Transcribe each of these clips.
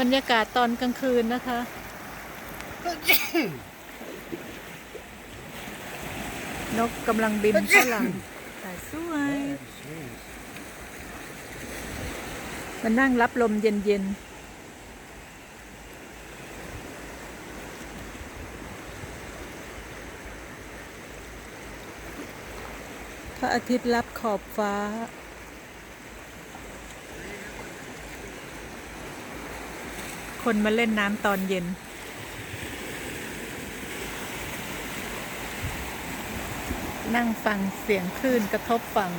บรรยากาศตอนกลางคืนนะคะ นกกำลังบินข้าหลังแต่สวย มันนั่งรับลมเย็นๆพระอาทิตย์รับขอบฟ้า คนมาเล่นน้ำตอนเย็น นั่งฟังเสียงคลื่นกระทบฝั่ง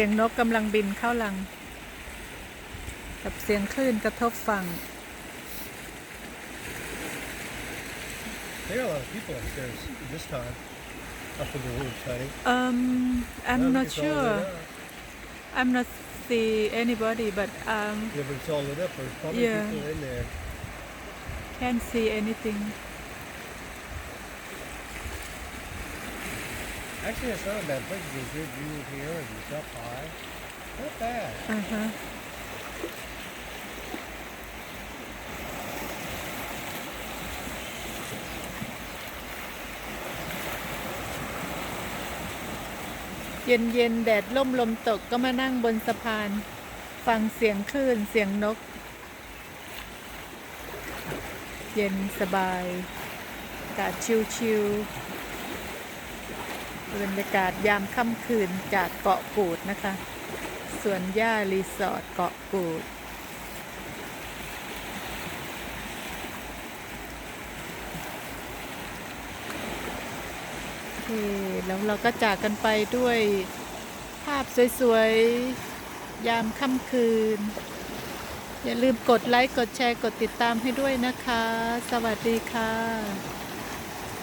สียงนกกำลังบินเข้าลัง กับเสียงคลื่นกระทบฝั่ง There are a lot of people upstairs this time. Up in the roof, honey. Um, I'm Well, not it's all lit sure. up. I'm not see anybody, but um, Yeah, but it's all lit up. There's probably Yeah. people in there. can't see anything. I can't find that big of a good view here it's up high. Not bad. Uh huh. เย็นเย็นแดดล่มลมตกก็มานั่งบนสะพาน ฟังเสียงคลื่นเสียงนก เย็นสบายอากาศชิวๆ บรรยากาศยามค่ำคืนจากเกาะกูดนะคะ สวนหญ้ารีสอร์ทเกาะกูดโอเคแล้วเราก็จากกันไปด้วยภาพสวยๆ ยามค่ำคืน อย่าลืมกดไลค์ กดแชร์ กดติดตามให้ด้วยนะคะ สวัสดีค่ะ